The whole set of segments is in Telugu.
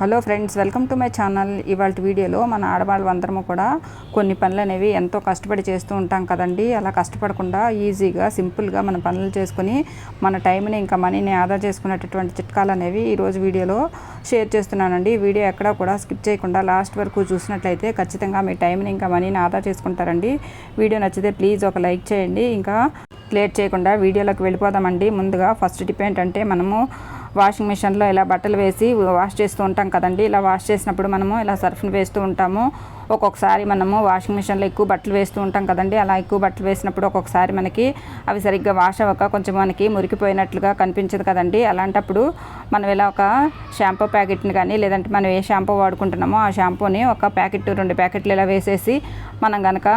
Hello friends welcome to my channel. ఇవాళ వీడియోలో మన ఆడవాళ్ళు అందరము కూడా కొన్ని పనులు అనేవి ఎంతో కష్టపడి చేస్తూ ఉంటాం కదండి. అలా కష్టపడకుండా ఈజీగా సింపుల్గా మన పనులు చేసుకుని మన టైంని ఇంకా మనీని ఆదా చేసుకునేటటువంటి చిట్కాలు అనేవి ఈరోజు వీడియోలో షేర్ చేస్తున్నానండి. వీడియో ఎక్కడా కూడా స్కిప్ చేయకుండా లాస్ట్ వరకు చూసినట్లయితే ఖచ్చితంగా మీ టైంని ఇంకా మనీని ఆదా చేసుకుంటారండి. వీడియో నచ్చితే ప్లీజ్ ఒక లైక్ చేయండి. ఇంకా లేట్ చేయకుండా వీడియోలోకి వెళ్ళిపోదామండి. ముందుగా ఫస్ట్ టిప్ ఏంటంటే మనము వాషింగ్ మిషన్లో ఇలా బట్టలు వేసి వాష్ చేస్తూ ఉంటాం కదండి. ఇలా వాష్ చేసినప్పుడు మనము ఇలా సర్ఫ్ని వేస్తూ ఉంటాము. ఒక్కొక్కసారి మనము వాషింగ్ మిషన్లో ఎక్కువ బట్టలు వేస్తూ ఉంటాం కదండి. అలా ఎక్కువ బట్టలు వేసినప్పుడు ఒక్కొక్కసారి మనకి అవి సరిగ్గా వాష్ అవ్వక కొంచెం మనకి మురికిపోయినట్లుగా కనిపించదు కదండి. అలాంటప్పుడు మనం ఇలా ఒక షాంపూ ప్యాకెట్ని కానీ లేదంటే మనం ఏ షాంపూ వాడుకుంటున్నామో ఆ షాంపూని ఒక ప్యాకెట్ రెండు ప్యాకెట్లు ఇలా వేసేసి మనం కనుక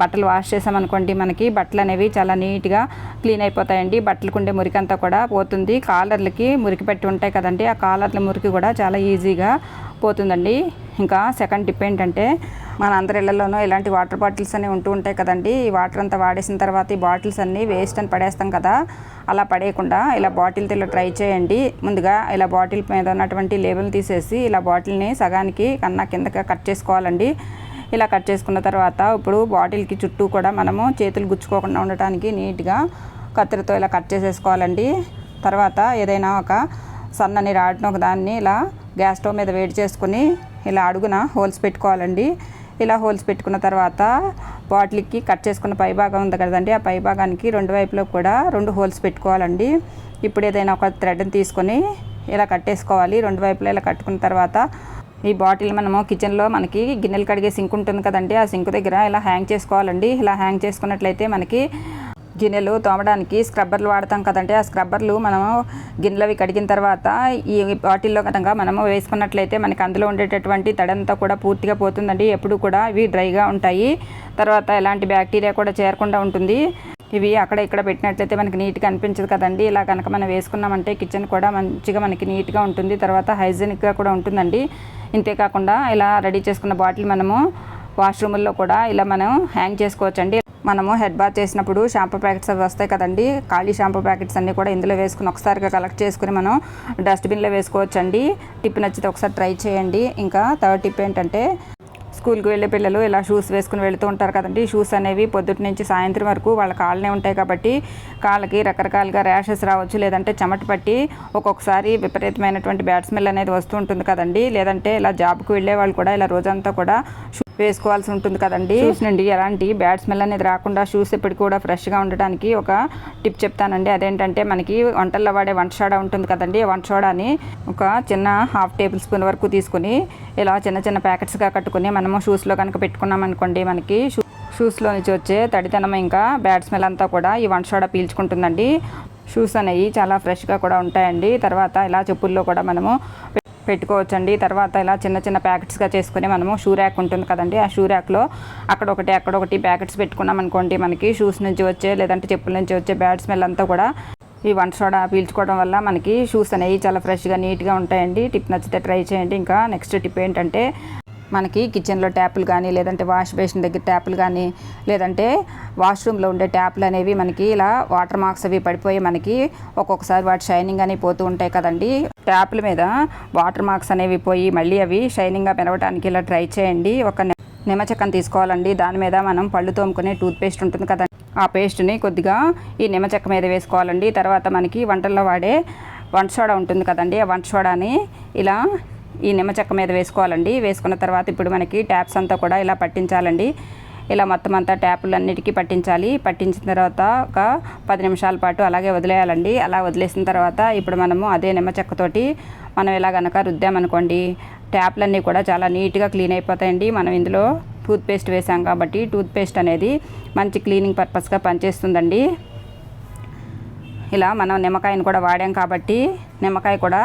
బట్టలు వాష్ చేసామనుకోండి మనకి బట్టలు అనేవి చాలా నీట్గా క్లీన్ అయిపోతాయండి. బట్టలకు ఉండే మురికంతా కూడా పోతుంది. కాలర్లకి మురికి పెట్టి ఉంటాయి కదండి. ఆ కాలర్ల మురికి కూడా చాలా ఈజీగా పోతుందండి. ఇంకా సెకండ్ టిప్ ఏంటంటే మన అందరి ఇళ్ళలోనూ ఇలాంటి వాటర్ బాటిల్స్ అన్నీ ఉంటూ ఉంటాయి కదండి. ఈ వాటర్ అంతా వాడేసిన తర్వాత ఈ బాటిల్స్ అన్నీ వేస్ట్ అని పడేస్తాం కదా. అలా పడేయకుండా ఇలా బాటిల్తో ఇలా ట్రై చేయండి. ముందుగా ఇలా బాటిల్ మీద ఉన్నటువంటి లేబుల్ తీసేసి ఇలా బాటిల్ని సగానికి కన్నా కిందగా కట్ చేసుకోవాలండి. ఇలా కట్ చేసుకున్న తర్వాత ఇప్పుడు బాటిల్కి చుట్టూ కూడా మనము చేతులు గుచ్చుకోకుండా ఉండటానికి నీట్గా కత్తిరితో ఇలా కట్ చేసేసుకోవాలండి. తర్వాత ఏదైనా ఒక సన్నని రాడ్ను ఒక దాన్ని ఇలా గ్యాస్ స్టవ్ మీద వేడి చేసుకుని ఇలా అడుగున హోల్స్ పెట్టుకోవాలండి. ఇలా హోల్స్ పెట్టుకున్న తర్వాత బాటిల్కి కట్ చేసుకున్న పై భాగం ఉంది కదండి ఆ పై భాగానికి రెండు వైపులో కూడా రెండు హోల్స్ పెట్టుకోవాలండి. ఇప్పుడు ఏదైనా ఒక థ్రెడ్ని తీసుకొని ఇలా కట్టేసుకోవాలి. రెండు వైపులా ఇలా కట్టుకున్న తర్వాత ఈ బాటిల్ మనము కిచెన్లో మనకి గిన్నెలు కడిగే సింక్ ఉంటుంది కదండి ఆ సింక్ దగ్గర ఇలా హ్యాంగ్ చేసుకోవాలండి. ఇలా హ్యాంగ్ చేసుకున్నట్లయితే మనకి గిన్నెలు తోమడానికి స్క్రబ్బర్లు వాడతాం కదంటే ఆ స్క్రబ్బర్లు మనము గిన్నెలు అవి కడిగిన తర్వాత ఈ బాటిల్లో కనుక మనము వేసుకున్నట్లయితే మనకి అందులో ఉండేటటువంటి తడంతా కూడా పూర్తిగా పోతుందండి. ఎప్పుడు కూడా ఇవి డ్రైగా ఉంటాయి. తర్వాత ఎలాంటి బ్యాక్టీరియా కూడా చేరకుండా ఉంటుంది. ఇవి అక్కడ ఇక్కడ పెట్టినట్లయితే మనకి నీట్గా అనిపించదు కదండి. ఇలా కనుక మనం వేసుకున్నామంటే కిచెన్ కూడా మంచిగా మనకి నీట్గా ఉంటుంది. తర్వాత హైజీనిక్గా కూడా ఉంటుందండి. ఇంతేకాకుండా ఇలా రెడీ చేసుకున్న బాటిల్ మనము వాష్రూముల్లో కూడా ఇలా మనం హ్యాంగ్ చేసుకోవచ్చండి. మనము హెడ్ బాత్ చేసినప్పుడు షాంపూ ప్యాకెట్స్ అవి వస్తాయి కదండి. ఖాళీ షాంపూ ప్యాకెట్స్ అన్నీ కూడా ఇందులో వేసుకుని ఒకసారిగా కలెక్ట్ చేసుకుని మనం డస్ట్బిన్లో వేసుకోవచ్చండి. టిప్ నచ్చితే ఒకసారి ట్రై చేయండి. ఇంకా థర్డ్ టిప్ ఏంటంటే స్కూల్కి వెళ్ళే పిల్లలు ఇలా షూస్ వేసుకుని వెళుతూ ఉంటారు కదండి. షూస్ అనేవి పొద్దుటి నుంచి సాయంత్రం వరకు వాళ్ళ కాళ్ళనే ఉంటాయి కాబట్టి కాళ్ళకి రకరకాలుగా ర్యాషెస్ రావచ్చు. లేదంటే చెమట పట్టి ఒక్కొక్కసారి విపరీతమైనటువంటి బ్యాడ్ స్మెల్ అనేది వస్తూ ఉంటుంది కదండి. లేదంటే ఇలా జాబ్కి వెళ్ళే వాళ్ళు కూడా ఇలా రోజంతా కూడా షూ వేసుకోవాల్సి ఉంటుంది కదండి. చూసినండి నుండి ఎలాంటి బ్యాడ్ స్మెల్ అనేది రాకుండా షూస్ ఎప్పటికి కూడా ఫ్రెష్గా ఉండడానికి ఒక టిప్ చెప్తానండి. అదేంటంటే మనకి వంటల్లో వాడే వంట సోడా ఉంటుంది కదండి. వంట సోడాని ఒక చిన్న హాఫ్ టేబుల్ స్పూన్ వరకు తీసుకుని ఇలా చిన్న చిన్న ప్యాకెట్స్గా కట్టుకుని మనము షూస్లో కనుక పెట్టుకున్నాం అనుకోండి మనకి షూ షూస్లో నుంచి వచ్చే తడితనం ఇంకా బ్యాడ్ స్మెల్ అంతా కూడా ఈ వంట సోడా పీల్చుకుంటుందండి. షూస్ అనేవి చాలా ఫ్రెష్గా కూడా ఉంటాయండి. తర్వాత ఇలా చెప్పుల్లో కూడా మనము పెట్టుకోవచ్చండి. తర్వాత ఇలా చిన్న చిన్న ప్యాకెట్స్గా చేసుకుని మనము షూ ర్యాక్ ఉంటుంది కదండి. ఆ షూ ర్యాక్లో అక్కడ ఒకటి అక్కడ ఒకటి ప్యాకెట్స్ పెట్టుకున్నాం అనుకోండి మనకి షూస్ నుంచి వచ్చే లేదంటే చెప్పుల నుంచి వచ్చే బ్యాడ్ స్మెల్ అంతా కూడా ఈ వంట సోడా పీల్చుకోవడం వల్ల మనకి షూస్ అనేవి చాలా ఫ్రెష్గా నీట్గా ఉంటాయండి. టిప్ నచ్చితే ట్రై చేయండి. ఇంకా నెక్స్ట్ టిప్ ఏంటంటే మనకి కిచెన్లో ట్యాపులు కానీ లేదంటే వాష్ బేసిన్ దగ్గర ట్యాపులు కానీ లేదంటే వాష్రూమ్లో ఉండే ట్యాపులు అనేవి మనకి ఇలా వాటర్ మార్క్స్ అవి పడిపోయి మనకి ఒక్కొక్కసారి వాటి షైనింగ్ అనేవి పోతూ ఉంటాయి కదండి. ట్యాపుల మీద వాటర్ మార్క్స్ అనేవి పోయి మళ్ళీ అవి షైనింగ్గా పెరగడానికి ఇలా ట్రై చేయండి. ఒక నిమ్మచెక్కను తీసుకోవాలండి. దాని మీద మనం పళ్ళు తోముకునే టూత్ పేస్ట్ ఉంటుంది కదండి. ఆ పేస్ట్ని కొద్దిగా ఈ నిమ్మచెక్క మీద వేసుకోవాలండి. తర్వాత మనకి వంటల్లో వాడే వంట సోడా ఉంటుంది కదండి. ఆ వంట సోడాని ఇలా ఈ నిమ్మ చెక్క మీద వేసుకోవాలండి. వేసుకున్న తర్వాత ఇప్పుడు మనకి ట్యాప్స్ అంతా కూడా ఇలా పట్టించాలండి. ఇలా మొత్తం అంతా ట్యాపులు అన్నిటికీ పట్టించాలి. పట్టించిన తర్వాత ఒక పది నిమిషాల పాటు అలాగే వదిలేయాలండి. అలా వదిలేసిన తర్వాత ఇప్పుడు మనము అదే నిమ్మ చెక్కతోటి మనం ఇలా కనుక రుద్దామనుకోండి ట్యాప్లన్నీ కూడా చాలా నీట్గా క్లీన్ అయిపోతాయండి. మనం ఇందులో టూత్పేస్ట్ వేసాం కాబట్టి టూత్పేస్ట్ అనేది మంచి క్లీనింగ్ పర్పస్గా పనిచేస్తుందండి. ఇలా మనం నిమ్మకాయను కూడా వాడాం కాబట్టి నిమ్మకాయ కూడా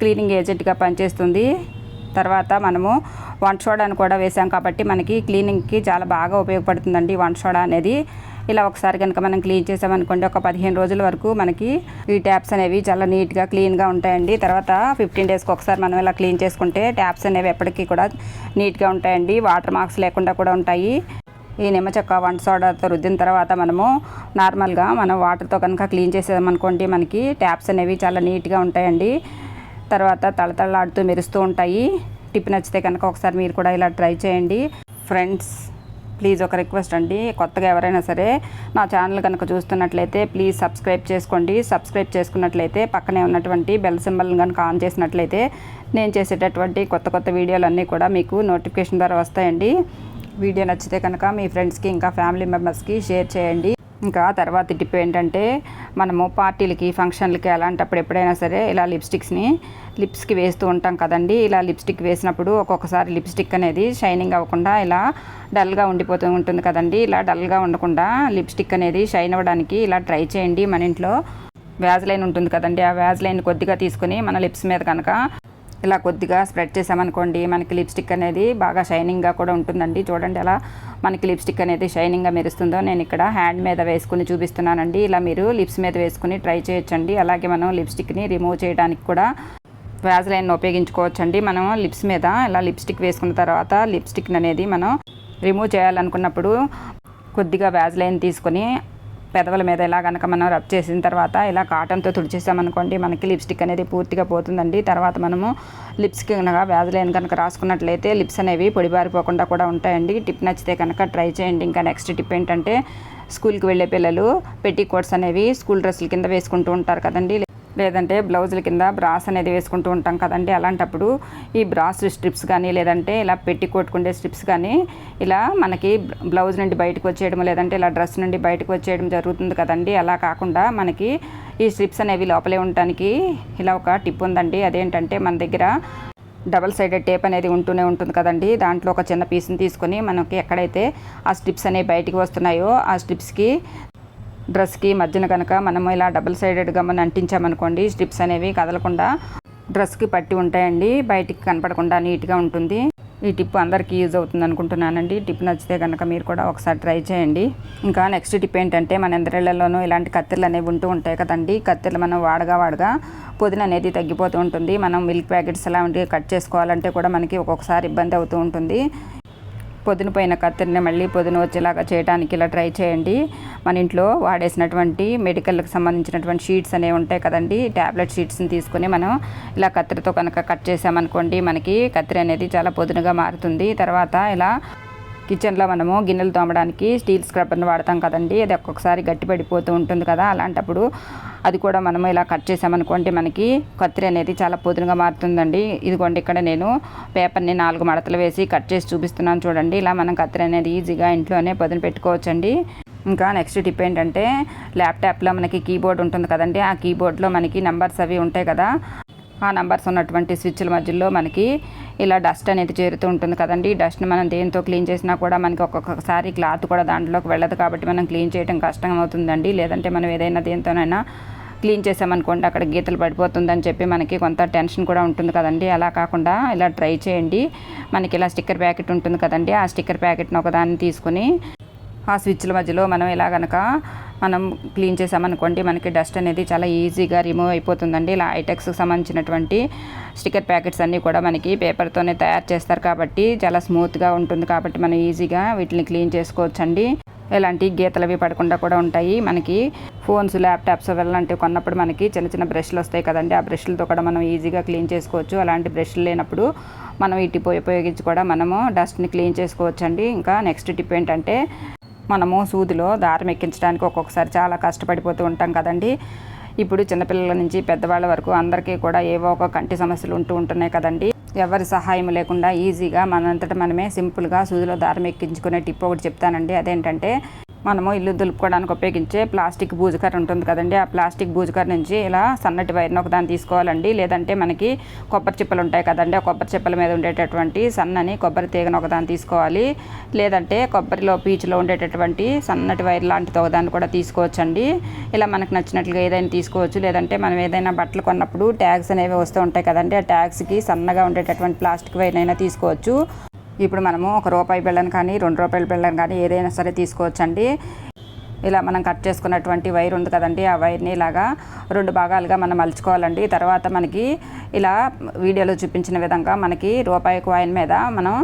క్లీనింగ్ ఏజెంట్గా పనిచేస్తుంది. తర్వాత మనము వంట సోడాను కూడా వేసాం కాబట్టి మనకి క్లీనింగ్కి చాలా బాగా ఉపయోగపడుతుందండి వంట సోడా అనేది. ఇలా ఒకసారి కనుక మనం క్లీన్ చేసామనుకోండి ఒక పదిహేను రోజుల వరకు మనకి ఈ ట్యాప్స్ అనేవి చాలా నీట్గా క్లీన్గా ఉంటాయండి. తర్వాత ఫిఫ్టీన్ డేస్కి ఒకసారి మనం ఇలా క్లీన్ చేసుకుంటే ట్యాప్స్ అనేవి ఎప్పటికీ కూడా నీట్గా ఉంటాయండి. వాటర్ మార్క్స్ లేకుండా కూడా ఉంటాయి. ఈ నిమ్మచక్క వంట సోడాతో రుద్దిన తర్వాత మనము నార్మల్గా మనం వాటర్తో కనుక క్లీన్ చేసామనుకోండి మనకి ట్యాప్స్ అనేవి చాలా నీట్గా ఉంటాయండి. తర్వాత తళతళలాడుతూ మెరుస్తూ ఉంటాయి. టిప్ నచ్చితే కనుక ఒకసారి మీరు కూడా ఇలా ట్రై చేయండి. ఫ్రెండ్స్ ప్లీజ్ ఒక రిక్వెస్ట్ అండి. కొత్తగా ఎవరైనా సరే నా ఛానల్ కనుక చూస్తున్నట్లయితే ప్లీజ్ సబ్స్క్రైబ్ చేసుకోండి. సబ్స్క్రైబ్ చేసుకున్నట్లయితే పక్కనే ఉన్నటువంటి బెల్ సింబల్ కనుక ఆన్ చేసినట్లయితే నేను చేసేటటువంటి కొత్త కొత్త వీడియోలన్నీ కూడా మీకు నోటిఫికేషన్ ద్వారా వస్తాయండి. వీడియో నచ్చితే కనుక మీ ఫ్రెండ్స్కి ఇంకా ఫ్యామిలీ మెంబర్స్కి షేర్ చేయండి. ఇంకా తర్వాత టిప్ ఏంటంటే మనము పార్టీలకి ఫంక్షన్లకి అలాంటప్పుడు ఎప్పుడైనా సరే ఇలా లిప్స్టిక్స్ని లిప్స్కి వేస్తూ ఉంటాం కదండి. ఇలా లిప్స్టిక్ వేసినప్పుడు ఒక్కొక్కసారి లిప్స్టిక్ అనేది షైనింగ్ అవ్వకుండా ఇలా డల్గా ఉండిపోతూ ఉంటుంది కదండి. ఇలా డల్గా ఉండకుండా లిప్స్టిక్ అనేది షైన్ అవ్వడానికి ఇలా ట్రై చేయండి. మన ఇంట్లో వ్యాజ్లైన్ ఉంటుంది కదండి. ఆ వ్యాజ్లైన్ కొద్దిగా తీసుకొని మన లిప్స్ మీద కనుక ఇలా కొద్దిగా స్ప్రెడ్ చేసామనుకోండి మనకి లిప్స్టిక్ అనేది బాగా షైనింగ్గా కూడా ఉంటుందండి. చూడండి అలా మనకి లిప్స్టిక్ అనేది షైనింగ్గా మెరుస్తుందో నేను ఇక్కడ హ్యాండ్ మీద వేసుకుని చూపిస్తున్నానండి. ఇలా మీరు లిప్స్ మీద వేసుకుని ట్రై చేయొచ్చండి. అలాగే మనం లిప్స్టిక్ని రిమూవ్ చేయడానికి కూడా వ్యాజ్లైన్ ఉపయోగించుకోవచ్చండి. మనం లిప్స్ మీద ఇలా లిప్స్టిక్ వేసుకున్న తర్వాత లిప్స్టిక్ అనేది మనం రిమూవ్ చేయాలనుకున్నప్పుడు కొద్దిగా వ్యాజ్లైన్ తీసుకొని పెదవుల మీద ఇలా కనుక మనం రబ్ చేసిన తర్వాత ఇలా కాటన్తో తుడిచేసామనుకోండి మనకి లిప్స్టిక్ అనేది పూర్తిగా పోతుందండి. తర్వాత మనము లిప్స్కి కనుక వ్యాధులైన కనుక రాసుకున్నట్లయితే లిప్స్ అనేవి పొడిబారిపోకుండా కూడా ఉంటాయండి. టిప్ నచ్చితే కనుక ట్రై చేయండి. ఇంకా నెక్స్ట్ టిప్ ఏంటంటే స్కూల్కి వెళ్ళే పిల్లలు పెట్టి కోట్స్ అనేవి స్కూల్ డ్రెస్సుల కింద వేసుకుంటూ ఉంటారు కదండి. లేదంటే బ్లౌజుల కింద బ్రాస్ అనేది వేసుకుంటూ ఉంటాం కదండి. అలాంటప్పుడు ఈ బ్రాస్ స్ట్రిప్స్ కానీ లేదంటే ఇలా పెట్టి కొట్టుకుండే స్ట్రిప్స్ కానీ ఇలా మనకి బ్లౌజ్ నుండి బయటకు వచ్చేయడం లేదంటే ఇలా డ్రెస్ నుండి బయటకు వచ్చేయడం జరుగుతుంది కదండి. అలా కాకుండా మనకి ఈ స్ట్రిప్స్ అనేవి లోపలే ఉండటానికి ఇలా ఒక టిప్ ఉందండి. అదేంటంటే మన దగ్గర డబల్ సైడెడ్ టేప్ అనేది ఉంటూనే ఉంటుంది కదండి. దాంట్లో ఒక చిన్న పీస్ని తీసుకొని మనకి ఎక్కడైతే ఆ స్ట్రిప్స్ అనేవి బయటికి వస్తున్నాయో ఆ స్ట్రిప్స్కి డ్రెస్కి మధ్యన కనుక మనం ఇలా డబుల్ సైడెడ్గా మనం అంటించామనుకోండి స్ట్రిప్స్ అనేవి కదలకుండా డ్రెస్కి పట్టి ఉంటాయండి. బయటికి కనపడకుండా నీట్గా ఉంటుంది. ఈ టిప్ అందరికీ యూజ్ అవుతుంది అనుకుంటున్నానండి. టిప్ నచ్చితే కనుక మీరు కూడా ఒకసారి ట్రై చేయండి. ఇంకా నెక్స్ట్ టిప్ ఏంటంటే మన ఎందరిళ్ళలోనూ ఇలాంటి కత్తెరలు అనేవి ఉంటూ ఉంటాయి కదండి. కత్తెరలు మనం వాడగా వాడగా పొదిన అనేది తగ్గిపోతూ ఉంటుంది. మనం మిల్క్ ప్యాకెట్స్ అలాంటివి కట్ చేసుకోవాలంటే కూడా మనకి ఒక్కొక్కసారి ఇబ్బంది అవుతూ ఉంటుంది. పొద్దున కత్తిరిని మళ్ళీ పొద్దున వచ్చేలాగా చేయడానికి ఇలా ట్రై చేయండి. మన ఇంట్లో వాడేసినటువంటి మెడికల్కి సంబంధించినటువంటి షీట్స్ అనేవి ఉంటాయి కదండి. ట్యాబ్లెట్ షీట్స్ని తీసుకొని మనం ఇలా కత్తిరితో కనుక కట్ చేసామనుకోండి మనకి కత్తిరి అనేది చాలా పొదునుగా మారుతుంది. తర్వాత ఇలా కిచెన్లో మనము గిన్నెలు తోమడానికి స్టీల్ స్క్రబ్బర్ని వాడతాం కదండి. అది ఒక్కొక్కసారి గట్టి పడిపోతూ ఉంటుంది కదా. అలాంటప్పుడు అది కూడా మనము ఇలా కట్ చేసామనుకోండి మనకి కత్తిరి అనేది చాలా పొదునుగా మారుతుందండి. ఇదిగోండి ఇక్కడ నేను పేపర్ని నాలుగు మడతలు వేసి కట్ చేసి చూపిస్తున్నాను చూడండి. ఇలా మనం కత్తిరి అనేది ఈజీగా ఇంట్లోనే పొదును పెట్టుకోవచ్చండి. ఇంకా నెక్స్ట్ టిప్ ఏంటంటే ల్యాప్టాప్లో మనకి కీబోర్డ్ ఉంటుంది కదండి. ఆ కీబోర్డ్లో మనకి నెంబర్స్ అవి ఉంటాయి కదా. ఆ నెంబర్స్ ఉన్నటువంటి స్విచ్ల మధ్యలో మనకి ఇలా డస్ట్ అనేది చేరుతూ ఉంటుంది కదండి. డస్ట్ని మనం దేంతో క్లీన్ చేసినా కూడా మనకి ఒక్కొక్కసారి క్లాత్ కూడా దాంట్లోకి వెళ్ళదు కాబట్టి మనం క్లీన్ చేయడం కష్టం అవుతుందండి. లేదంటే మనం ఏదైనా దేంతోనైనా క్లీన్ చేసామనుకోండి అక్కడ గీతలు పడిపోతుందని చెప్పి మనకి కొంత టెన్షన్ కూడా ఉంటుంది కదండి. అలా కాకుండా ఇలా ట్రై చేయండి. మనకి ఇలా స్టిక్కర్ ప్యాకెట్ ఉంటుంది కదండి. ఆ స్టిక్కర్ ప్యాకెట్ని ఒకదాన్ని తీసుకుని ఆ స్విచ్ల మధ్యలో మనం ఇలా కనుక మనం క్లీన్ చేసామనుకోండి మనకి డస్ట్ అనేది చాలా ఈజీగా రిమూవ్ అయిపోతుందండి. ఇలా ఐటెక్స్కి సంబంధించినటువంటి స్టిక్కర్ ప్యాకెట్స్ అన్నీ కూడా మనకి పేపర్తోనే తయారు చేస్తారు కాబట్టి చాలా స్మూత్గా ఉంటుంది కాబట్టి మనం ఈజీగా వీటిని క్లీన్ చేసుకోవచ్చండి. ఎలాంటి గీతలు అవి పడకుండా కూడా ఉంటాయి. మనకి ఫోన్స్ ల్యాప్టాప్స్ అలాంటివి కొన్నప్పుడు మనకి చిన్న చిన్న బ్రష్లు వస్తాయి కదండి. ఆ బ్రష్లతో కూడా మనం ఈజీగా క్లీన్ చేసుకోవచ్చు. అలాంటి బ్రష్లు లేనప్పుడు మనం ఈ టిప్ ఉపయోగించి కూడా మనము డస్ట్ని క్లీన్ చేసుకోవచ్చు అండి ఇంకా నెక్స్ట్ టిప్ ఏంటంటే మనము సూదిలో దారం ఎక్కించడానికి ఒక్కొక్కసారి చాలా కష్టపడిపోతూ ఉంటాం కదండి. ఇప్పుడు చిన్నపిల్లల నుంచి పెద్దవాళ్ళ వరకు అందరికీ కూడా ఏవో ఒక కంటి సమస్యలు ఉంటూ ఉంటున్నాయి కదండి. ఎవరి సహాయం లేకుండా ఈజీగా మనంతట మనమే సింపుల్గా సూదిలో దారం ఎక్కించుకునే టిప్ ఒకటి చెప్తానండి. అదేంటంటే మనము ఇల్లు దులుపుకోవడానికి ఉపయోగించే ప్లాస్టిక్ బూజుకర్ర ఉంటుంది కదండి. ఆ ప్లాస్టిక్ బూజుకర్ర నుంచి ఇలా సన్నటి వైర్ని ఒకదాన్ని తీసుకోవాలండి. లేదంటే మనకి కొబ్బరి చిప్పలు ఉంటాయి కదండి. ఆ కొబ్బరి చిప్పల మీద ఉండేటటువంటి సన్నని కొబ్బరి తీగను ఒకదాన్ని తీసుకోవాలి. లేదంటే కొబ్బరిలో పీచులో ఉండేటటువంటి సన్నటి వైర్ లాంటిది ఒకదాన్ని కూడా తీసుకోవచ్చండి. ఇలా మనకు నచ్చినట్లుగా ఏదైనా తీసుకోవచ్చు. లేదంటే మనం ఏదైనా బట్టలు కొన్నప్పుడు ట్యాగ్స్ అనేవి వస్తూ ఉంటాయి కదండి. ఆ ట్యాగ్స్కి సన్నగా ఉండేటటువంటి ప్లాస్టిక్ వైర్ అయినా తీసుకోవచ్చు. ఇప్పుడు మనము ఒక రూపాయి బిళ్ళను కానీ రెండు రూపాయల బిళ్ళను కానీ ఏదైనా సరే తీసుకోవచ్చండి. ఇలా మనం కట్ చేసుకున్నటువంటి వైర్ ఉంది కదండి ఆ వైర్ని ఇలాగా రెండు భాగాలుగా మనం మలుచుకోవాలండి. తర్వాత మనకి ఇలా వీడియోలో చూపించిన విధంగా మనకి రూపాయి కాయిన్ మీద మనం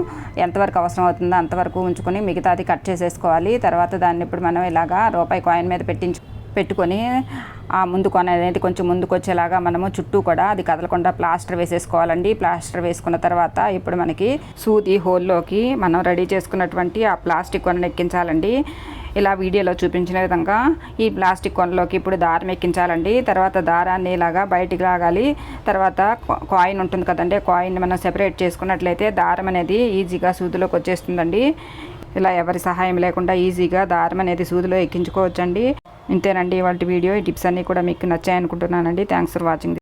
ఎంతవరకు అవసరం అవుతుందో అంతవరకు ఉంచుకొని మిగతాది కట్ చేసేసుకోవాలి. తర్వాత దాన్ని ఇప్పుడు మనం ఇలాగా రూపాయి కాయిన్ మీద పెట్టించు పెట్టుకొని ఆ ముందు కొన అనేది కొంచెం ముందుకు వచ్చేలాగా మనము చుట్టూ కూడా అది కదలకుండా ప్లాస్టర్ వేసేసుకోవాలండి. ప్లాస్టర్ వేసుకున్న తర్వాత ఇప్పుడు మనకి సూది హోల్లోకి మనం రెడీ చేసుకున్నటువంటి ఆ ప్లాస్టిక్ కొనను ఎక్కించాలండి. ఇలా వీడియోలో చూపించిన విధంగా ఈ ప్లాస్టిక్ కొనలోకి ఇప్పుడు దారం ఎక్కించాలండి. తర్వాత దారాన్ని ఇలాగా బయటికి లాగాలి. తర్వాత కాయిన్ ఉంటుంది కదండి కాయిన్ మనం సెపరేట్ చేసుకున్నట్లయితే దారం అనేది ఈజీగా సూదిలోకి వచ్చేస్తుందండి. ఇలా ఎవరి సహాయం లేకుండా ఈజీగా దారం అనేది సూదిలో ఎక్కించుకోవచ్చండి. ఇంతేనండి ఇవాళ వీడియో. ఈ టిప్స్ అన్నీ కూడా మీకు నచ్చాయనుకుంటున్నానండి. Thanks for watching